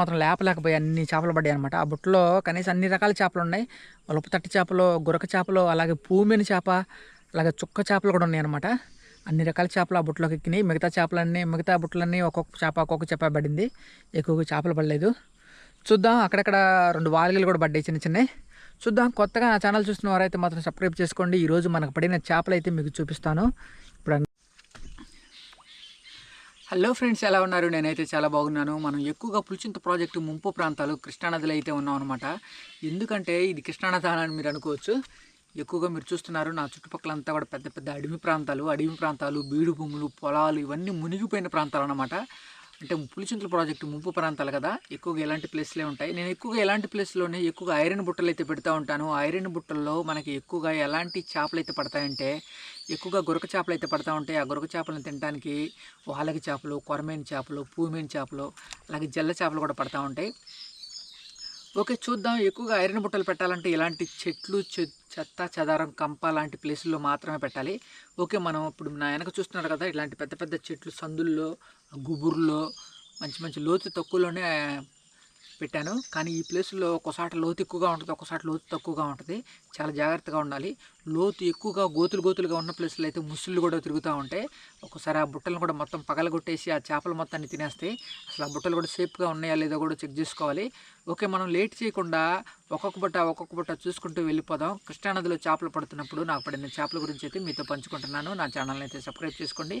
మాత్రం లేపలేకపోయి అన్ని చేపలు పడ్డాయి అనమాట ఆ బుట్టలో కనీసం అన్ని రకాల చేపలు ఉన్నాయి. ఉలప తట్టి చేపలు గురక చేపలు అలాగే పూమెని చేప అలాగే చుక్క చేపలు కూడా ఉన్నాయి అనమాట అన్ని రకాల చేపలు ఆ బుట్టలోకి ఎక్కినాయి. మిగతా చేపలన్నీ మిగతా బుట్టలన్నీ ఒక్కొక్క చేప ఒక్కొక్క చేప పడింది. ఎక్కువగా చేపలు పడలేదు. చూద్దాం అక్కడక్కడ రెండు వాలిగలు కూడా పడ్డాయి చిన్న చిన్నవి. చూద్దాం కొత్తగా నా ఛానల్ చూసిన వారైతే మాత్రం సబ్స్క్రైబ్ చేసుకోండి. ఈరోజు మనకు పడిన చేపలు అయితే మీకు చూపిస్తాను. హలో ఫ్రెండ్స్ ఎలా ఉన్నారు? నేనైతే చాలా బాగున్నాను. మనం ఎక్కువగా పులిచింత ప్రాజెక్టు ముంపు ప్రాంతాలు కృష్ణానదిలో అయితే ఉన్నాం అనమాట ఎందుకంటే ఇది కృష్ణానది అని మీరు అనుకోవచ్చు. ఎక్కువగా మీరు చూస్తున్నారు నా చుట్టుపక్కలంతా కూడా పెద్ద పెద్ద అడవి ప్రాంతాలు అడవి ప్రాంతాలు బీడు భూములు పొలాలు ఇవన్నీ మునిగిపోయిన ప్రాంతాలు అనమాట అంటే పులిచింతల ప్రాజెక్టు ముంపు ప్రాంతాలు కదా ఎక్కువగా ఎలాంటి ప్లేస్లే ఉంటాయి. నేను ఎక్కువగా ఎలాంటి ప్లేస్లోనే ఎక్కువగా ఐరన్ బుట్టలు అయితే పెడతా ఉంటాను. ఐరన్ బుట్టల్లో మనకి ఎక్కువగా ఎలాంటి చేపలు అయితే పడతాయంటే ఎక్కువగా గురక చేపలు అయితే పడతా ఉంటాయి. ఆ గురక చేపలను తినడానికి వాలగి చేపలు కొరమైన చేపలు పూమేని చేపలు అలాగే జల్ల చేపలు కూడా పడతా ఉంటాయి. ఓకే చూద్దాం. ఎక్కువగా ఐరన్ బుట్టలు పెట్టాలంటే ఇలాంటి చెట్లు చె- చెత్త చెదారం కంప లాంటి ప్లేసుల్లో మాత్రమే పెట్టాలి. ఓకే మనం ఇప్పుడు నా వెనక చూస్తున్నారు కదా ఇలాంటి పెద్ద పెద్ద చెట్లు సందుల్లో గుబుర్లో మంచి మంచి లోతు తక్కువలోనే పెట్టాను. కానీ ఈ ప్లేస్లో ఒకసాట లోతు ఎక్కువగా ఉంటుంది ఒకసాట లోతు తక్కువగా ఉంటుంది. చాలా జాగ్రత్తగా ఉండాలి. లోతు ఎక్కువగా గోతులు గోతులుగా ఉన్న ప్లేస్లో అయితే ముసుళ్ళు కూడా తిరుగుతూ ఉంటాయి. ఒకసారి ఆ బుట్టలను కూడా మొత్తం పగలగొట్టేసి ఆ చేపల మొత్తాన్ని తినేస్తాయి. అసలు ఆ బుట్టలు కూడా సేఫ్గా ఉన్నాయా లేదో కూడా చెక్ చేసుకోవాలి. ఓకే మనం లేట్ చేయకుండా ఒక్కొక్క బుట్ట ఒక్కొక్క బుట్ట చూసుకుంటూ వెళ్ళిపోదాం. కృష్ణానదిలో చేపలు పడుతున్నప్పుడు నాకు పడిన చేపల గురించి అయితే మీతో పంచుకుంటున్నాను. నా ఛానల్ని అయితే సబ్స్క్రైబ్ చేసుకోండి.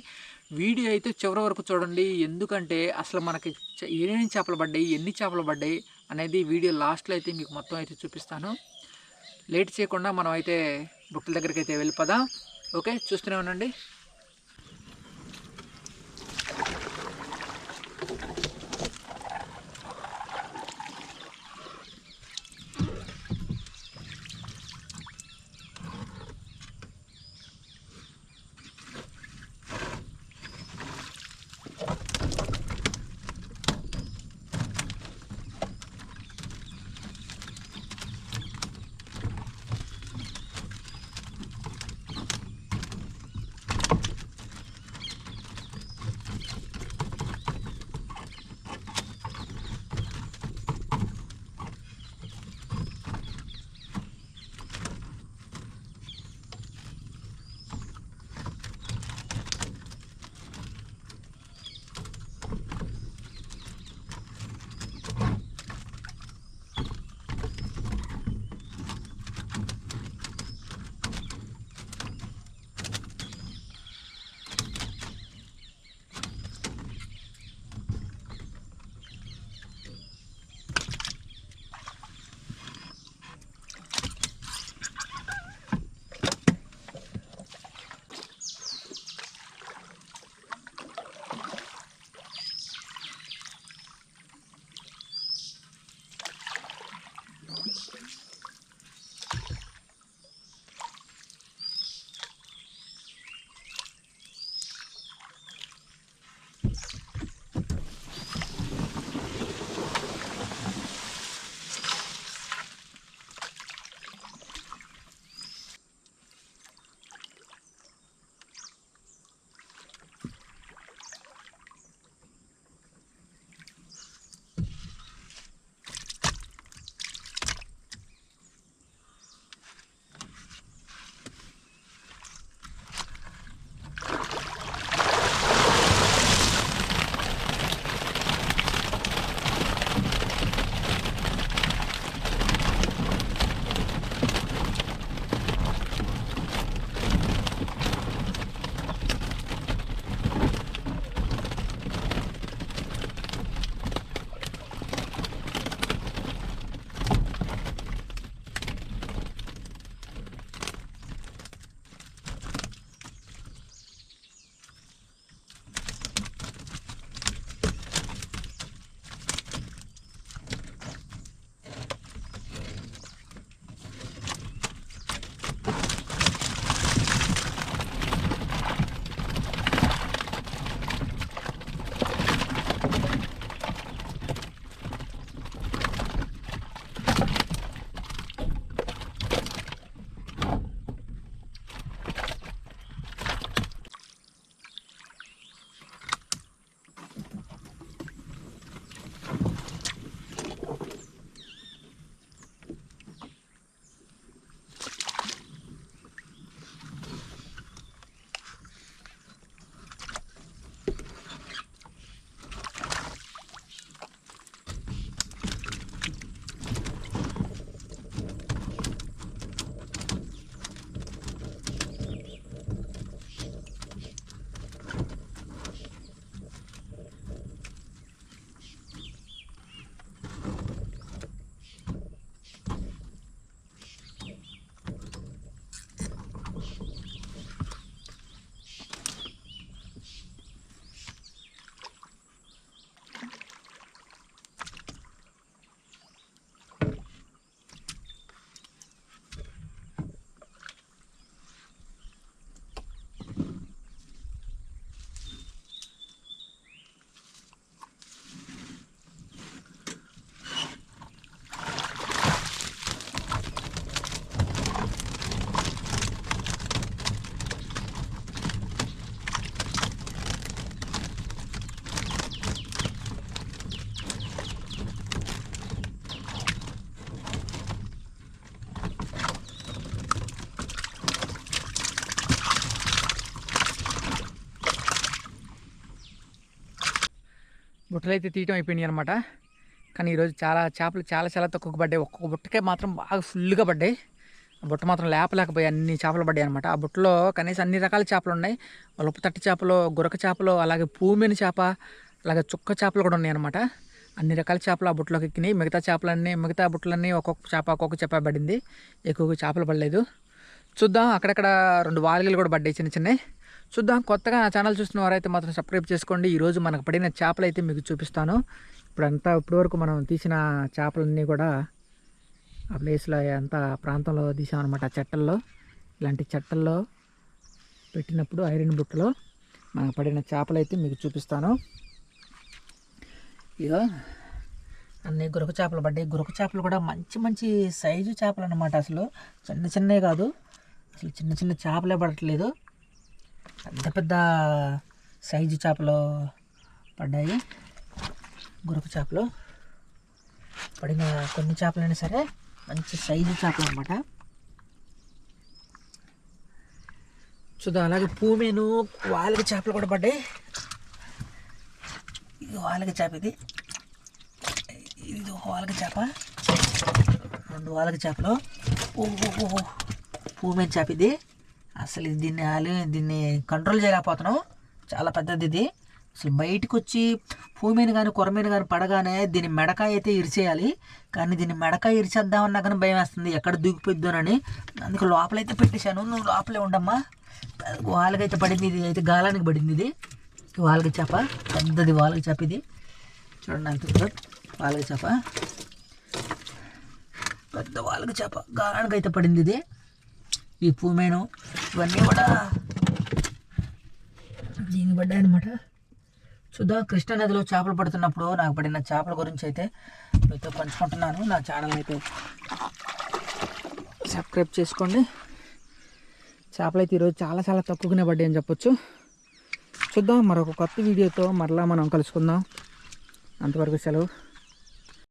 వీడియో అయితే చివరి వరకు చూడండి. ఎందుకంటే అసలు మనకి ఏమేమి చేపలు పడ్డాయి ఎన్ని చేపలు పడ్డాయి అనేది వీడియో లాస్ట్లో అయితే మీకు మొత్తం అయితే చూపిస్తాను. లేట్ చేయకుండా మనం అయితే బుట్టల దగ్గరికి అయితే వెళ్ళిపోదాం. ఓకే చూస్తూనే ఉండండి. బుట్టలు అయితే తీయటం అయిపోయినాయి అనమాట కానీ ఈరోజు చాలా చేపలు చాలా చాలా తక్కువ పడ్డాయి. ఒక్కొక్క బుట్టకే మాత్రం బాగా ఫుల్గా పడ్డాయి. ఆ బుట్ట మాత్రం లేపలేకపోయి అన్ని చేపలు పడ్డాయి అనమాట ఆ బుట్టలో కనీసం అన్ని రకాల చేపలు ఉన్నాయి. ఉలప తట్టి చేపలు గురక చేపలు అలాగే పూమెని చేప అలాగే చుక్క చేపలు కూడా ఉన్నాయి అనమాట అన్ని రకాల చేపలు ఆ బుట్టలోకి ఎక్కినాయి. మిగతా చేపలన్నీ మిగతా బుట్టలన్నీ ఒక్కొక్క చేప ఒక్కొక్క చేప పడింది. ఎక్కువగా చేపలు పడలేదు. చూద్దాం. అక్కడక్కడ రెండు వాలిగలు కూడా పడ్డాయి చిన్న చిన్నవి. చూద్దాం. కొత్తగా నా ఛానల్ చూస్తున్న వారైతే మాత్రం సబ్స్క్రైబ్ చేసుకోండి. ఈరోజు మనకు పడిన చేపలు అయితే మీకు చూపిస్తాను. ఇప్పుడంతా ఇప్పటివరకు మనం తీసిన చేపలన్నీ కూడా ఆ ప్లేస్లో అంతా ప్రాంతంలో తీసామన్నమాట. ఆ చెట్టల్లో ఇలాంటి చెట్టల్లో పెట్టినప్పుడు ఐరన్ బుట్టలో మనకు పడిన చేపలు అయితే మీకు చూపిస్తాను. ఇదో అన్ని గురుకు చేపలు పడ్డాయి. గురుకు చేపలు కూడా మంచి మంచి సైజు చేపలు అనమాట అసలు. చిన్న చిన్నవి కాదు. అసలు చిన్న చిన్న చేపలే పడట్లేదు. పెద్ద పెద్ద సైజు చేపలు పడ్డాయి. గురక చేపలు. పడిన కొన్ని చేపలైనా సరే మంచి సైజు చేపలు అనమాట చూద్దాం అలాగే పూమేను వాళ్ళకి చేపలు కూడా పడ్డాయి. ఇది వాళ్ళకి చేప ఇది. ఇది వాళ్ళకి చేప. రెండు వాళ్ళకి చేపలు. ఓహో చేప ఇది. అసలు ఇది దీన్ని దీన్ని కంట్రోల్ చేయలేకపోతున్నాం చాలా పెద్దది ఇది. అసలు బయటకు వచ్చి పూమీని కానీ కొరమీని కానీ పడగానే దీని మెడకాయ అయితే ఇరిచేయాలి కానీ దీన్ని మెడకాయ ఇరిచేద్దామన్నా కానీ భయం వేస్తుంది. ఎక్కడ దూకిపోద్దునని అందుకు లోపలైతే పెట్టేశాను. నువ్వు లోపలే ఉండమ్మా. వాళ్ళకైతే పడింది ఇది. అయితే గాలానికి పడింది ఇది. వాళ్ళకి చేప. పెద్దది వాళ్ళకి చేప ఇది. చూడండి అంత వాళ్ళకి చేప. పెద్ద వాళ్ళకి చేప. గాలానికి అయితే పడింది ఇది. ఈ పూమేను ఇవన్నీ కూడా దీని పడ్డాయి అనమాట చూద్దాం కృష్ణా నదిలో చేపలు పడుతున్నప్పుడు నాకు పడిన చేపల గురించి అయితే మీతో పంచుకుంటున్నాను. నా ఛానల్ అయితే సబ్స్క్రైబ్ చేసుకోండి. చేపలు అయితే ఈరోజు చాలా చాలా తక్కువగానే పడ్డాయి అని చెప్పొచ్చు. చూద్దాం మరొక కొత్త వీడియోతో మరలా మనం కలుసుకుందాం. అంతవరకు సెలవు.